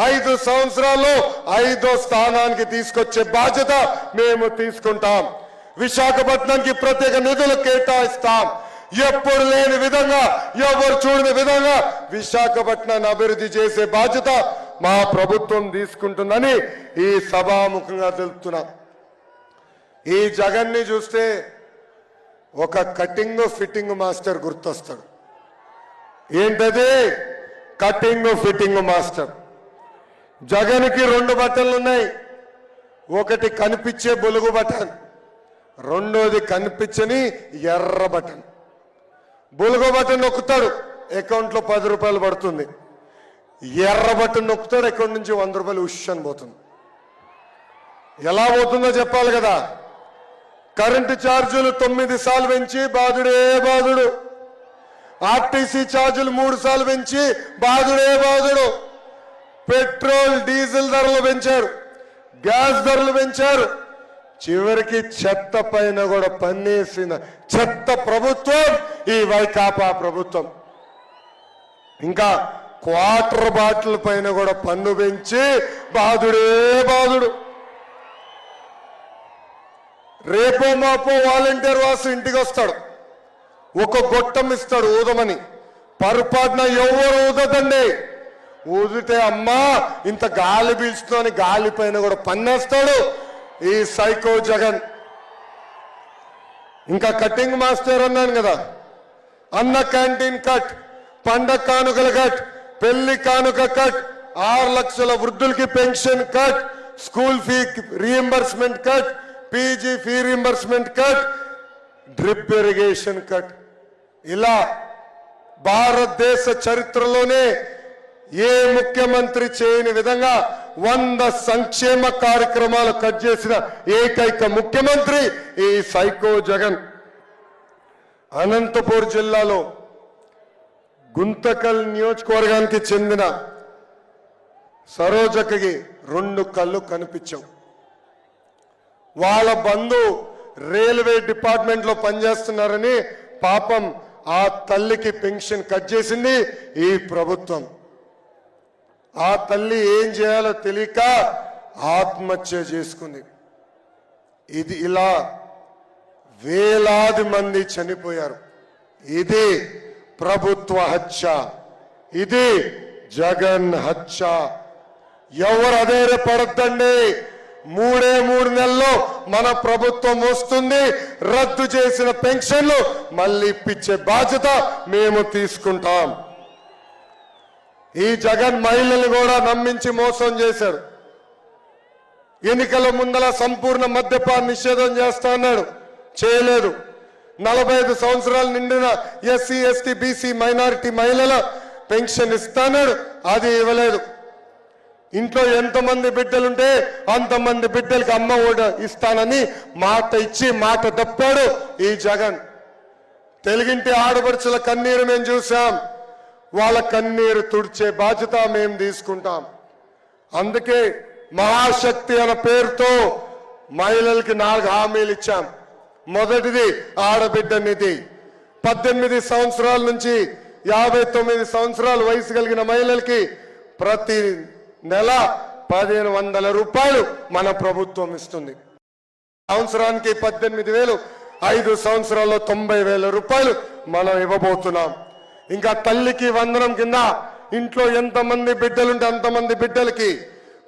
ఐదు సంవత్సరాల్లో ఐదో స్థానానికి తీసుకొచ్చే బాధ్యత మేము తీసుకుంటాం. విశాఖపట్నానికి ప్రత్యేక నిధులు కేటాయిస్తాం. ఎప్పుడు లేని విధంగా ఎవరు చూడని విధంగా విశాఖపట్నాన్ని అభివృద్ధి చేసే బాధ్యత మా ప్రభుత్వం తీసుకుంటుందని ఈ సభాముఖంగా తెలుపుతున్నా. ఈ జగన్ని చూస్తే ఒక కటింగ్ ఫిట్టింగ్ మాస్టర్ గుర్తొస్తాడు. ఏంటది? Cutting fitting master. జగన్కి రెండు బటన్లు ఉన్నాయి. ఒకటి కనిపించే బొలుగు బటన్ రెండోది కనిపించని ఎర్ర బటన్. బొలుగు బటన్ నొక్కుతాడు అకౌంట్లో పది రూపాయలు పడుతుంది. ఎర్ర బటన్ నొక్కుతాడు అకౌంట్ నుంచి వంద రూపాయలు ఉష్ అని పోతుంది. ఎలా పోతుందో చెప్పాలి కదా. కరెంటు ఛార్జీలు తొమ్మిది సార్లు పెంచి బాధుడే బాధుడు. ఆర్టీసీ ఛార్జీలు మూడు సార్లు పెంచి బాధుడే బాధుడు. పెట్రోల్ డీజిల్ ధరలు పెంచారు. గ్యాస్ ధరలు పెంచారు. చివరికి చెత్త పైన కూడా పన్నేసిన చెత్త ప్రభుత్వం ఈ వైకాపా ప్రభుత్వం. ఇంకా క్వార్టర్ బాటిల్ పైన కూడా పన్ను పెంచి బాధుడే బాధుడు రేపో మాపో వాలంటీర్ వాసు ఇంటికి వస్తాడు. ఒక గొట్టం ఇస్తాడు ఊదమని. పొరపాటున ఎవరు ఊదదండి. ఊదితే అమ్మా ఇంత గాలి పీల్చుకొని గాలి పైన కూడా పన్నేస్తాడు ఈ సైకో జగన్. ఇంకా కటింగ్ మాస్టర్ అన్నాను కదా అన్న క్యాంటీన్ కట్ పండగ కానుకల కట్ పెళ్ళి కానుక కట్ ఆరు లక్షల వృద్ధులకి pension cut school fee reimbursement cut PG fee reimbursement cut drip irrigation cut. ఇలా భారతదేశ చరిత్రలోనే ఏ ముఖ్యమంత్రి చేయని విధంగా వంద సంక్షేమ కార్యక్రమాలు కట్ చేసిన ఏకైక ముఖ్యమంత్రి ఈ సైకో జగన్. అనంతపూర్ జిల్లాలో గుంతకల్ నియోజకవర్గానికి చెందిన సరోజకి రెండు కళ్ళు కనిపించవు. వాళ్ళ బంధు రైల్వే డిపార్ట్మెంట్లో పనిచేస్తున్నారని పాపం ఆ తల్లికి పెన్షన్ కట్ చేసింది ఈ ప్రభుత్వం. ఆ తల్లి ఏం చేయాలో తెలియక ఆత్మహత్య చేసుకుంది. ఇది ఇలా వేలాది మంది చనిపోయారు. ఇది ప్రభుత్వ హత్య. ఇది జగన్ హత్య. ఎవరు అధైర్యపడద్దండి పడద్దండి? మూడే మూడు నెలల్లో మన ప్రభుత్వం వస్తుంది రద్దు చేసిన పెన్షన్లు మళ్ళీ ఇప్పించే బాధ్యత మేము తీసుకుంటాం. ఈ జగన్ మహిళలు కూడా నమ్మించి మోసం చేశాడు ఎన్నికల ముందల సంపూర్ణ మద్యపాన నిషేధం చేస్తా అన్నాడు. చేయలేదు. నలభై ఐదు సంవత్సరాలు నిండిన ఎస్సీ ఎస్టీ బీసీ మైనారిటీ మహిళల పెన్షన్ ఇస్తాన్నాడు అది ఇవ్వలేదు. ఇంట్లో ఎంతమంది బిడ్డలుంటే అంతమంది బిడ్డలకి అమ్మ ఓడ ఇస్తానని మాట ఇచ్చి మాట తప్పాడు ఈ జగన్. తెలుగింటి ఆడపడుచుల కన్నీరు మేము చూసాం వాళ్ళ కన్నీరు తుడిచే బాధ్యత మేము తీసుకుంటాం. అందుకే మహాశక్తి అనే పేరుతో మహిళలకి నాలుగు హామీలు ఇచ్చాం. మొదటిది ఆడబిడ్డ నిధి. పద్దెనిమిది సంవత్సరాల నుంచి యాభై తొమ్మిది సంవత్సరాల వయసు కలిగిన మహిళలకి ప్రతి నెల పదిహేను వందల రూపాయలు మన ప్రభుత్వం ఇస్తుంది. సంవత్సరానికి పద్దెనిమిది వేలు ఐదు సంవత్సరాల్లో తొంభై వేల రూపాయలు మనం ఇవ్వబోతున్నాం. ఇంకా తల్లికి వందనం కింద ఇంట్లో ఎంతమంది బిడ్డలుంటే అంతమంది బిడ్డలకి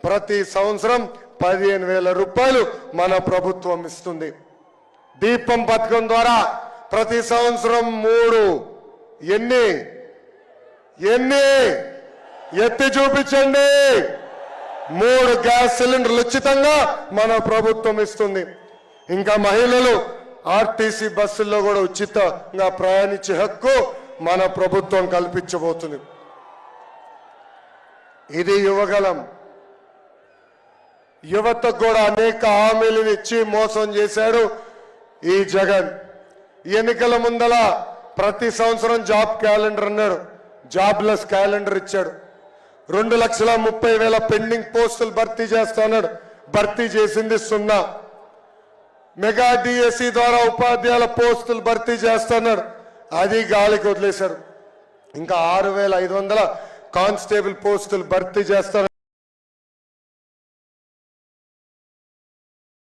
ప్రతి సంవత్సరం పదిహేను వేల రూపాయలు మన ప్రభుత్వం ఇస్తుంది. దీపం పథకం ద్వారా ప్రతి సంవత్సరం మూడు ఎన్ని? ఎన్ని? ఎత్తి చూపించండి. మూడు గ్యాస్ సిలిండర్లు ఉచితంగా మన ప్రభుత్వం ఇస్తుంది. ఇంకా మహిళలు ఆర్టీసీ బస్సుల్లో కూడా ఉచితంగా ప్రయాణించే హక్కు మన ప్రభుత్వం కల్పించబోతుంది. ఇది యువగలం యువతకు కూడా అనేక హామీలను ఇచ్చి మోసం చేశాడు ఈ జగన్. ఎన్నికల ముందల ప్రతి సంవత్సరం జాబ్ క్యాలెండర్ అన్నాడు. జాబ్లెస్ క్యాలెండర్ ఇచ్చాడు. రెండు లక్షల ముప్పై వేల పెండింగ్ పోస్టులు భర్తీ చేస్తాడు భర్తీ చేసింది సున్నా. మెగా డిఎస్సి ద్వారా ఉపాధ్యాయుల పోస్టులు భర్తీ చేస్తున్నాడు అది గాలికి వదిలేశారు. ఇంకా ఆరు వేల ఐదు వందల కానిస్టేబుల్ పోస్టులు భర్తీ చేస్తారు.